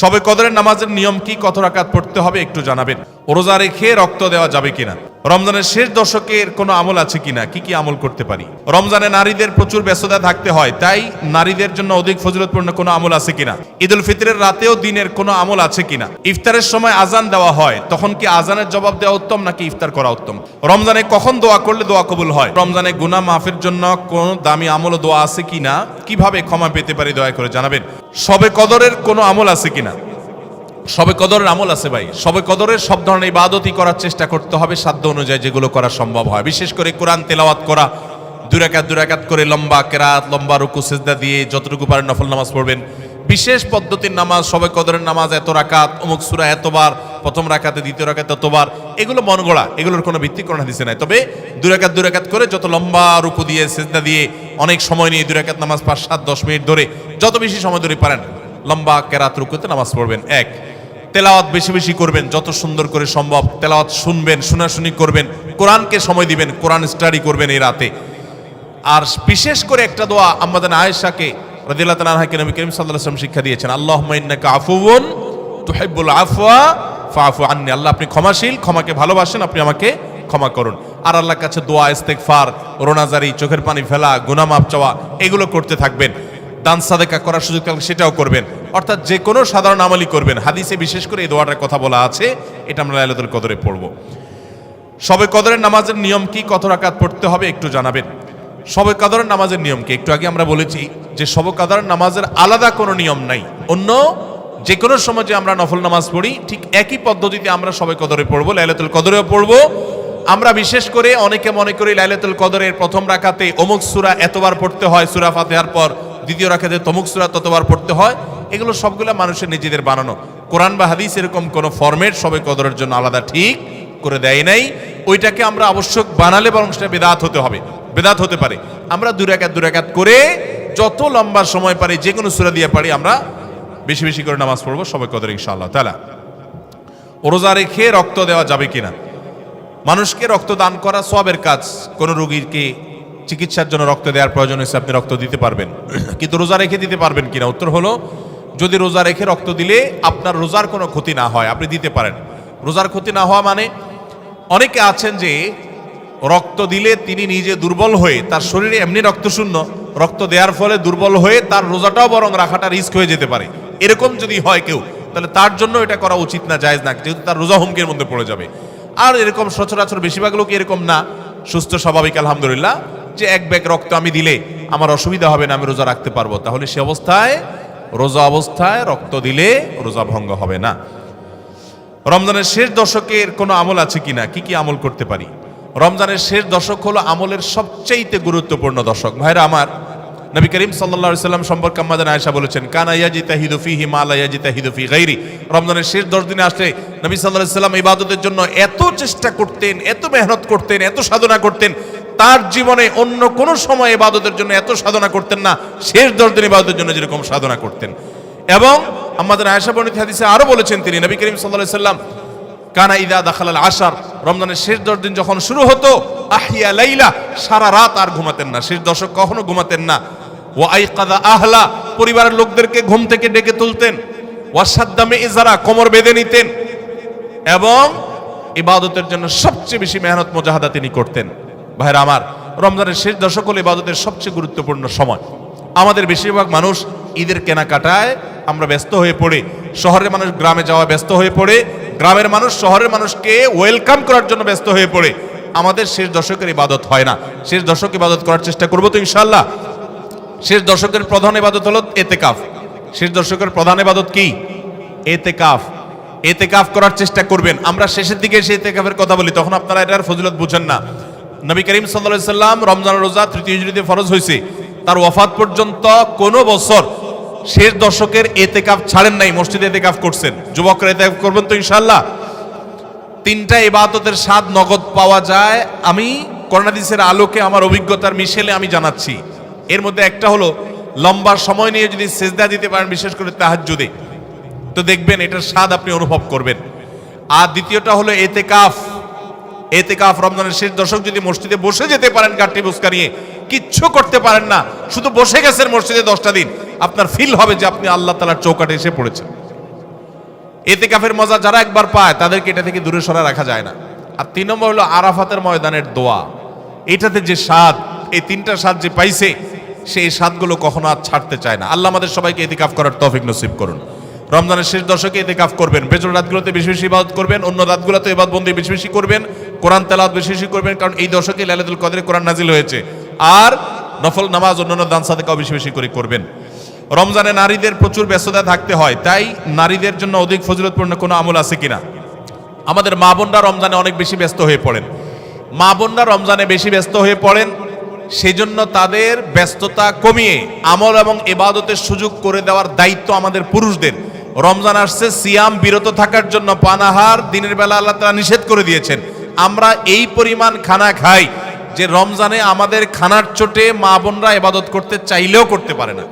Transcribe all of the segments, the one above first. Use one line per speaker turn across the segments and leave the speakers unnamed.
সবে কদরের নামাজের নিয়ম কি, কত রাকাত পড়তে হবে একটু জানাবেন। রোজা রেখে রক্ত দেওয়া যাবে কিনা? রমজানের শেষ দশকের কোনো আমল আছে কিনা? কি কি আমল করতে পারি? রমজানে নারীদের প্রচুর ব্যস্ততা থাকতে হয়, তাই নারীদের জন্য অধিক ফজিলতপূর্ণ কোনো আমল আছে কিনা? ঈদুল ফিতরের রাতেও দিনের কোনো আমল আছে কিনা? ইফতারের সময় আজান দেওয়া হয়, তখন কি আজানের জবাব দেওয়া উত্তম, নাকি ইফতার করা উত্তম? রমজানে কখন দোয়া করলে দোয়া কবুল হয়? রমজানে গুনা মাফের জন্য কোন দামি আমল দোয়া আছে কিনা? কীভাবে ক্ষমা পেতে পারি, দয়া করে জানাবেন। সবে কদরের কোনো আমল আছে কিনা? সবে কদরের আমল আছে ভাই। সবে কদরের সব ধরনের ইবাদতই করার চেষ্টা করতে হবে সাধ্য অনুযায়ী যেগুলো করা সম্ভব হয়। বিশেষ করে কোরআন তেলাওয়াত করা। দুরাকাত দুরাকাত করে লম্বা কেরাত, লম্বা রুকু, সেজদা দিয়ে যতটুকু পারেন নফল নামাজ পড়বেন। বিশেষ পদ্ধতির নামাজ, সবে কদরের নামাজ এত রাকাত, অমুক সুরা এতবার, প্রথম রাকাতে, দ্বিতীয় রাকাতে এতবার, এগুলো মন গড়া এগুলোর কোনো ভিত্তি কোনো হাদিসে নাই। তবে দুরাকাত দুরাকাত করে যত লম্বা রুকু দিয়ে, সেজদা দিয়ে অনেক সময় নিয়ে দুরাকাত নামাজ পাঁচ, সাত, দশ মিনিট ধরে যত বেশি সময় ধরে পারেন, লম্বা কেরাত রুকুতে নামাজ পড়বেন। এক, তেলাওয়াত বেশি বেশি করবেন, যত সুন্দর করে সম্ভব তেলাওয়াত শুনবেন, শোনাশুনি করবেন, কোরআনকে সময় দিবেন, কোরআন স্টাডি করবেন এই রাতে। আর বিশেষ করে একটা দোয়া আমাদের আয়েশাকে রাদিয়াল্লাহু তাআলা আনহাকে নবী করিম ওয়াসাল্লাম শিক্ষা দিয়েছেন, আল্লাহুম্মা ইন্নাকা আফুউন তুহিব্বুল আফওয়া ফাআফু আননি। আল্লাহ আপনি ক্ষমাশীল, ক্ষমাকে ভালোবাসেন, আপনি আমাকে ক্ষমা করুন। আর আল্লাহর কাছে দোয়া, ইস্তেগফার, রোনাজারি, চোখের পানি ফেলা গুনাহ মাফ চাওয়া, এগুলো করতে থাকবেন। দান সাদেকা করার সুযোগ থাকলে সেটাও করবেন। অর্থাৎ যে কোনো সাধারণ আমলই করবেন। হাদিসে বিশেষ করে এই দোয়াটার কথা বলা আছে, এটা আমরা লাইলাতুল কদরে পড়ব। সবে কদরের নামাজের নিয়ম কি, কত রাকাত পড়তে হবে একটু জানাবেন। সবে কদরের নামাজের নিয়ম কি, একটু আগে আমরা বলেছি যে সবে কদরের নামাজের আলাদা কোনো নিয়ম নাই। অন্য যে কোনো সময় যে আমরা নফল নামাজ পড়ি, ঠিক একই পদ্ধতিতে আমরা সবে কদরে পড়ব, লাইলাতুল কদরেও পড়ব। আমরা বিশেষ করে অনেকে মনে করি লাইলাতুল কদরের প্রথম রাখাতে অমুক সুরা এতবার পড়তে হয়, সুরা ফাতেহার পর দ্বিতীয় রাখাতে তমুক সুরা ততবার পড়তে হয়। এগুলো সবগুলো মানুষের নিজেদের বানানো। কোরআন বা হাদিস এরকম কোনো ফরম্যাট সবে কদরের জন্য আলাদা ঠিক করে দেয় নাই। ওইটাকে আমরা আবশ্যক বানালে বরং সেটা বেদাত হতে হবে। বেদাত হতে পারে। আমরা দুরাকাত দুরাকাত করে যত লম্বা সময় পারি যে কোনো সুরা দিয়ে পারি, আমরা বেশি বেশি করে নামাজ পড়ব সবে কদর ইনশাআল্লাহ তালা রোজা রেখে রক্ত দেওয়া যাবে কিনা? মানুষকে রক্ত দান করা সবের কাজ। কোন রোগীকে চিকিৎসার জন্য রক্ত দেওয়ার প্রয়োজন হয়েছে, আপনি রক্ত দিতে পারবেন। কিন্তু রোজা রেখে দিতে পারবেন কিনা? উত্তর হলো, যদি রোজা রেখে রক্ত দিলে আপনার রোজার কোনো ক্ষতি না হয়, আপনি দিতে পারেন। রোজার ক্ষতি না হওয়া মানে অনেকে আছেন যে রক্ত দিলে তিনি নিজে দুর্বল হয়ে, তার শরীরে এমনি রক্ত শূন্য, রক্ত দেওয়ার ফলে দুর্বল হয়ে তার রোজাটাও বরং রাখাটা রিস্ক হয়ে যেতে পারে। এরকম যদি হয় কেউ, তাহলে তার জন্য এটা করা উচিত না, জায়েজ না, যেহেতু তার রোজা হুমকির মধ্যে পড়ে যাবে। আর এরকম সচরাচর বেশিরভাগ লোক এরকম না। সুস্থ, স্বাভাবিক, আলহামদুলিল্লাহ। যে এক ব্যাগ রক্ত আমি দিলে আমার অসুবিধা হবে না, আমি রোজা রাখতে পারব। তাহলে সে অবস্থায়, রোজা অবস্থায় রক্ত দিলে রোজা ভঙ্গ হবে না। রমজানের শেষ দশকের কোনো আমল আছে কিনা? কি কি আমল করতে পারি? রমজানের শেষ দশক হলো আমলের সবচেয়ে গুরুত্বপূর্ণ দশক। ভাইরা আমার নবী করিম সাল্লা সাল্লাম সম্পর্কে আমাদের আয়সা বলেছেন, কানা ইয়াজিতা হিদুফি হিমালা ইয়াজিতা হিদুফি গাইরি। রমজানের শেষ দশ দিনে আসলে নবী সাল্লাহ সাল্লাম ইবাদতের জন্য এত চেষ্টা করতেন, এত মেহনত করতেন, এত সাধনা করতেন, তার জীবনে অন্য কোনো সময় ইবাদতের জন্য এত সাধনা করতেন না, শেষ দশ দিন ইবাদতের জন্য যেরকম সাধনা করতেন। এবং আমাদের আয়সা বর্ণিত হাদিসে আরও বলেছেন তিনি, নবী করিম সাল্লাহ সাল্লাম, কানা ইদা দাখালাল আশার। রমজানের শেষ দশ দিন যখন শুরু হতো আহিয়া লাইলা, সারা রাত আর ঘুমাতেন না। শেষ দশক কখনো ঘুমাতেন না। ও আহলা, পরিবারের লোকদেরকে ঘুম থেকে ডেকে তুলতেন। ওয়াসাদ্দামে ইজারা কোমর বেঁধে নিতেন। এবং ইবাদতের জন্য সবচেয়ে বেশি মেহনত, মোজাহাদা তিনি করতেন। ভাইরা আমার, রমজানের শেষ দশক হল ইবাদতের সবচেয়ে গুরুত্বপূর্ণ সময়। আমাদের বেশিরভাগ মানুষ ঈদের কেনাকাটায় আমরা ব্যস্ত হয়ে পড়ে। শহরের মানুষ গ্রামে যাওয়া ব্যস্ত হয়ে পড়ে। গ্রামের মানুষ, শহরের মানুষকে ওয়েলকাম করার জন্য ব্যস্ত হয়ে পড়ে। আমাদের শেষ দশকের ইবাদত হয় না। শেষ দশক ইবাদত করার চেষ্টা করব তো ইনশাল্লাহ শেষ দশকের প্রধান ইবাদত হলো এতেকাফ। শেষ দশকের প্রধান এবাদত কি? এতেকাফ। এতেকাফ করার চেষ্টা করবেন। আমরা শেষের দিকে সেই এতেকাফের কথা বলি, তখন আপনারা এটার ফজিলত বুঝেন না। নবী করিম সাল্লাহ সাল্লাম রমজান রোজা তৃতীয় হিজড়িতে ফরজ হয়েছে। তার ওয়াফাত পর্যন্ত কোনো বছর শেষ দশকের এতেকাফ ছাড়েন নাই, মসজিদে এতেকাফ করছেন। যুবকরা এতেকাফ করবেন তো ইনশাল্লাহ তিনটা ইবাদতের স্বাদ নগদ পাওয়া যায়। আমি করোনাদিসের আলোকে আমার অভিজ্ঞতার মিশেলে আমি জানাচ্ছি। এর মধ্যে একটা হলো লম্বা সময় নিয়ে যদি সেজদা দিতে পারেন, বিশেষ করে তাহাজ্জুদে, তো দেখবেন এটার স্বাদ আপনি অনুভব করবেন। আর দ্বিতীয়টা হলো এতেকাফ। এতেকাফ রমজানের শেষ দশক যদি মসজিদে বসে যেতে পারেন গাঠি বুসকা নিয়ে, কিচ্ছু করতে পারেন না, শুধু বসে গেছেন মসজিদে দশটা দিন, আপনার ফিল হবে যে আপনি আল্লাহ তালার চৌকাটে এসে পড়েছেন। এতে কাফের মজা যারা একবার পায়, তাদেরকে এটা থেকে দূরে সরা রাখা যায় না। আর তিন নম্বর হলো আরাফাতের ময়দানের দোয়া। এটাতে যে স্বাদ, এই তিনটা স্বাদ যে পাইছে সেই স্বাদগুলো কখনো আর ছাড়তে চায় না। আল্লাহ আমাদের সবাইকে এতিকাফ করার তৌফিক নসিব করুন। রমজানের শেষ দশকে এতিকাফ করবেন। বেজর রাতগুলোতে বেশি বেশি ইবাদত করবেন। অন্য রাতগুলোতে ইবাদত বন্দি বেশি বেশি করবেন। কোরআন তেলাওয়াত বেশি বেশি করবেন। কারণ এই দশকে লাইলাতুল কদরে কোরআন নাজিল হয়েছে। আর নফল নামাজ অন্যান্য দান সাদেকাও বেশি বেশি করে করবেন। রমজানে নারীদের প্রচুর ব্যস্ততা থাকতে হয়। তাই নারীদের জন্য অধিক ফজিলতপূর্ণ কোনো আমল আছে কিনা? আমাদের মা বোনরা রমজানে অনেক বেশি ব্যস্ত হয়ে পড়েন। মা বোনরা রমজানে বেশি ব্যস্ত হয়ে পড়েন। সেজন্য তাদের ব্যস্ততা কমিয়ে আমল এবং এবাদতের সুযোগ করে দেওয়ার দায়িত্ব আমাদের পুরুষদের। রমজান আসছে, সিয়াম বিরত থাকার জন্য পানাহার দিনের বেলা আল্লাহ তারা নিষেধ করে দিয়েছেন। আমরা এই পরিমাণ খানা খাই যে রমজানে আমাদের খানার চোটে মা বোনরা এবাদত করতে চাইলেও করতে পারে না।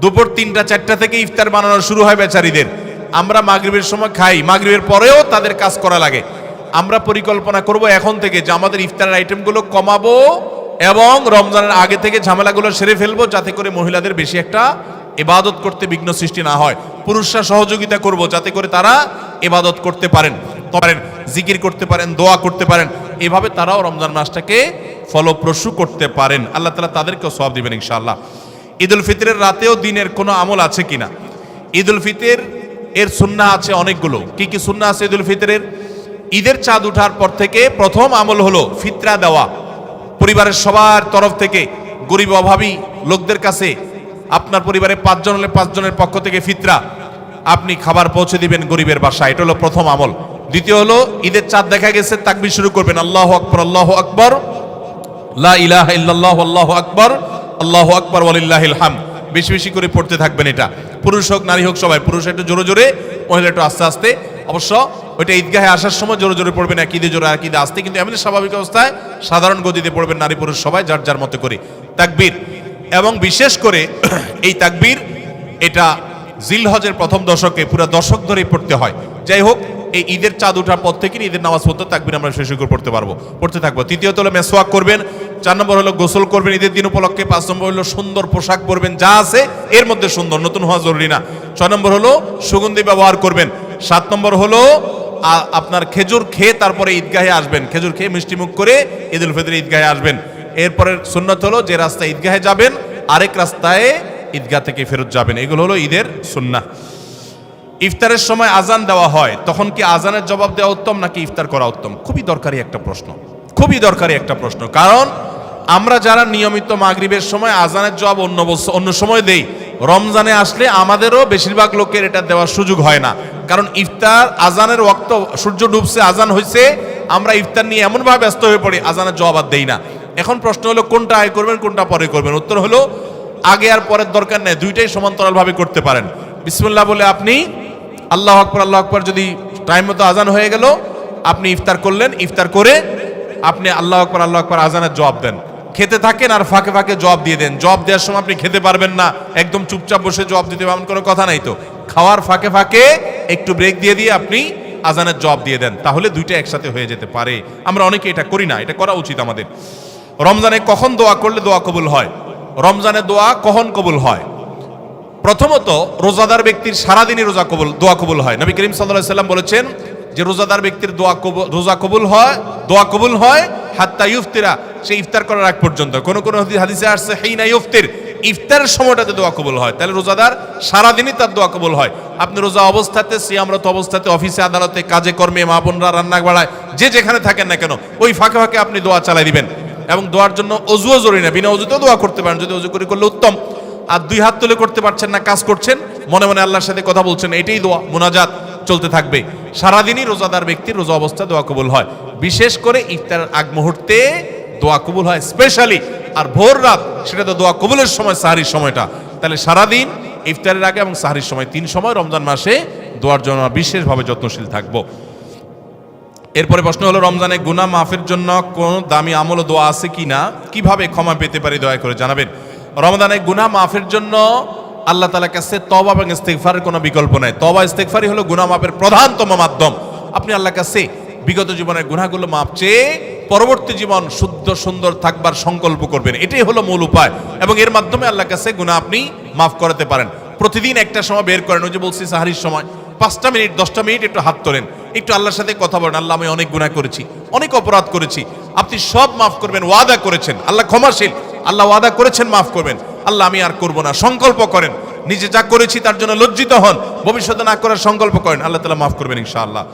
দুপুর তিনটা, চারটা থেকে ইফতার বানানো শুরু হয় বেচারিদের। আমরা মাগরিবের সময় খাই, মাগরিবের পরেও তাদের কাজ করা লাগে। আমরা পরিকল্পনা করব এখন থেকে যে আমাদের ইফতারের আইটেমগুলো কমাবো এবং রমজানের আগে থেকে ঝামেলাগুলো সেরে ফেলব, যাতে করে মহিলাদের বেশি একটা এবাদত করতে বিঘ্ন সৃষ্টি না হয়। পুরুষরা সহযোগিতা করব, যাতে করে তারা এবাদত করতে পারেন পারেন, জিকির করতে পারেন, দোয়া করতে পারেন। এভাবে তারাও রমজান মাসটাকে ফলপ্রসূ করতে পারেন। আল্লাহ তালা তাদেরকেও সব দিবেন ইনশাআল্লাহ। ঈদুল ফিতরের রাতেও দিনের কোনো আমল আছে কিনা? ঈদুল ফিতর এর সুন্না আছে অনেকগুলো। কি কি সুন্না আছে ঈদুল ফিতরের? ঈদের চাঁদ উঠার পর থেকে প্রথম আমল হলো ফিতরা দেওয়া। পরিবারের সবার তরফ থেকে গরিব অভাবী লোকদের কাছে আপনার পরিবারে পাঁচজন হলে পাঁচজনের পক্ষ থেকে ফিতরা। আপনি খাবার পৌঁছে দিবেন গরিবের বাসা এটা হলো প্রথম আমল। দ্বিতীয় হলো, ঈদের চাঁদ দেখা গেছে তাকবি শুরু করবেন, আল্লাহ আকবর আল্লাহ আকবর, লা ইলাহা ইল্লাল্লাহু, আল্লাহু আকবার আল্লাহু আকবার, ওয়ালিল্লাহিল হামদ। বেশি বেশি করে পড়তে থাকবেন এটা। পুরুষ হোক, নারী হোক, সবাই, পুরুষ একটু জোরে জোরে, মহিলা একটু আস্তে আস্তে। অবশ্য ওইটা ঈদগাহে আসার সময় জোরে জোরে পড়বেন এক ঈদে জোরে এক ঈদে আসতে কিন্তু এমনি স্বাভাবিক অবস্থায় সাধারণ গতিতে পড়বেন নারী পুরুষ সবাই, যার যার মতো করে। তাকবীর। এবং বিশেষ করে এই তাকবীর, এটা জিলহজের প্রথম দশকে পুরো দশক ধরেই পড়তে হয়। যাই হোক, এই ঈদের চাঁদ ওঠার পর থেকে ঈদের নামাজ পড়তে তাকবির আমরা শেষ করে পড়তে পারব, পড়তে থাকব। তৃতীয়ত হলো মেসোয়াক করবেন, চার নম্বর হলো গোসল করবেন, ঈদের দিন উপলক্ষে। পাঁচ নম্বর হলো সুন্দর পোশাক পরবেন, যা আছে এর মধ্যে সুন্দর, নতুন হওয়া জরুরি না। ছয় নম্বর হলো সুগন্ধি ব্যবহার করবেন, সাত নম্বর হলো আপনার খেজুর খেয়ে তারপরে ঈদগাহে আসবেন। খেজুর খেয়ে মিষ্টি মুখ করে ঈদ উল ফিতরে ঈদগাহে আসবেন। এরপরের সুন্নত হলো যে রাস্তায় ঈদগাহে যাবেন, আরেক রাস্তায় ঈদগাহ থেকে ফেরত যাবেন। এগুলো হলো ঈদের সুন্নাহ ইফতারের সময় আজান দেওয়া হয়। তখন কি আজানের জবাব দেওয়া উত্তম নাকি ইফতার করা উত্তম? খুবই দরকারি একটা প্রশ্ন। খুবই দরকারি একটা প্রশ্ন। কারণ আমরা যারা নিয়মিত মাগরিবের সময় আজানের জবাব অন্য অন্য সময় দেই, রমজানে আসলে আমাদেরও বেশিরভাগ লোকের এটা দেওয়ার সুযোগ হয় না। কারণ ইফতার, আজানের ওক্ত সূর্য ডুবছে, আজান হয়েছে আমরা ইফতার নিয়ে এমনভাবে ব্যস্ত হয়ে পড়ি, আজানের জবাব আর দেই না। এখন প্রশ্ন হলো, কোনটা আয় করবেন, কোনটা পরে করবেন? উত্তর হলো, আগে আর পরের দরকার নেই, দুইটাই সমান্তরালভাবে করতে পারেন। বিসমুল্লাহ বলে আপনি, আল্লাহ আকবর আল্লাহ আকবর যদি টাইম মতো আজান হয়ে গেল, আপনি ইফতার করলেন, ইফতার করে আপনি আল্লাহ আকবর আল্লাহ আকবর আজানের জবাব দেন। খেতে থাকেন আর ফাঁকে ফাঁকে জবাব দিয়ে দেন। জবাব দেওয়ার সময় আপনি খেতে পারবেন না, একদম চুপচাপ বসে জবাব দিতে পারবেন কোনো কথা নাই তো। খাওয়ার ফাঁকে ফাঁকে একটু ব্রেক দিয়ে দিয়ে আপনি আজানের জব দিয়ে দেন, তাহলে দুইটা একসাথে হয়ে যেতে পারে। আমরা অনেকে এটা করি না, এটা করা উচিত আমাদের। রমজানে কখন দোয়া করলে দোয়া কবুল হয়? রমজানে দোয়া কখন কবুল হয়? প্রথমত, রোজাদার ব্যক্তির সারাদিনই রোজা কবুল, দোয়া কবুল হয়। নবী করিম সাল্লাহ সাল্লাম বলেছেন যে, রোজাদার ব্যক্তির দোয়া কবুল, রোজা কবুল হয়, দোয়া কবুল হয়, হাত্তা ইফতিরা সে ইফতার করার আগ পর্যন্ত। কোন কোন হাদি- হাদিসে আসছে, হেইনা ইফতির ইফতারের সময়টাতে দোয়া কবুল হয়। তাহলে রোজাদার সারাদিনই তার দোয়া কবুল হয়। আপনি রোজা অবস্থাতে সিয়ামরত অবস্থাতে, অফিসে, আদালতে, কাজে কর্মে, মা বোনরা রান্না বাড়ায়, যে যেখানে থাকেন না কেন, ওই ফাঁকে ফাঁকে আপনি দোয়া চালাই দিবেন। এবং দোয়ার জন্য অজুও জরুরি না, বিনা অজুতেও দোয়া করতে পারেন, যদি অজু করে করলে উত্তম। আর দুই হাত তুলে করতে পারছেন না, কাজ করছেন, মনে মনে আল্লাহর সাথে কথা বলছেন, এটাই দোয়া, মোনাজাত চলতে থাকবে। সারাদিনই রোজাদার ব্যক্তির রোজা অবস্থা দোয়া কবুল হয়। বিশেষ করে ইফতারের আগ মুহূর্তে দোয়া কবুল হয়, স্পেশালি আর ভোর রাত, সেটা তো দোয়া কবুলের সময়, সাহারির সময়টা। তাহলে সারাদিন ইফতারের আগে এবং সাহারির সময় তিন সময়, রমজান মাসে দোয়ার জন্য বিশেষভাবে যত্নশীল থাকব। এরপরে প্রশ্ন হলো, রমজানে গুনাহ মাফের জন্য কোন দামি আমল ও দোয়া আছে কি না কীভাবে ক্ষমা পেতে পারি, দয়া করে জানাবেন। রমজানে গুনাহ মাফের জন্য আল্লাহ তালার কাছে তবা এবং ইস্তেকফারের কোনো বিকল্প নাই। তবা ইস্তেগফারই হলো গুনাহ মাফের প্রধানতম মাধ্যম। আপনি আল্লাহ কাছে বিগত জীবনের গুনাহগুলো মাপ চেয়ে পরবর্তী জীবন শুদ্ধ, সুন্দর থাকবার সংকল্প করবেন। এটাই হলো মূল উপায়। এবং এর মাধ্যমে আল্লাহর কাছে গুনাহ আপনি মাফ করাতে পারেন। প্রতিদিন একটা সময় বের করেন, ওই যে বলছি সাহারির সময়। পাঁচটা মিনিট, দশটা মিনিট একটু হাত তোলেন। একটু আল্লাহর সাথে কথা বলেন, আল্লাহ আমি অনেক গুনাহ করেছি, অনেক অপরাধ করেছি। আপনি সব মাফ করবেন, ওয়াদা করেছেন। আল্লাহ ক্ষমাশীল। আল্লাহ ওয়াদা করেছেন, মাফ করবেন। আল্লাহ আমি আর করব না। সংকল্প করেন। নিজে যা করেছি তার জন্য লজ্জিত হন। ভবিষ্যতে না করার সংকল্প করেন। আল্লাহ তালা মাফ করবেন ইনশাআল্লাহ।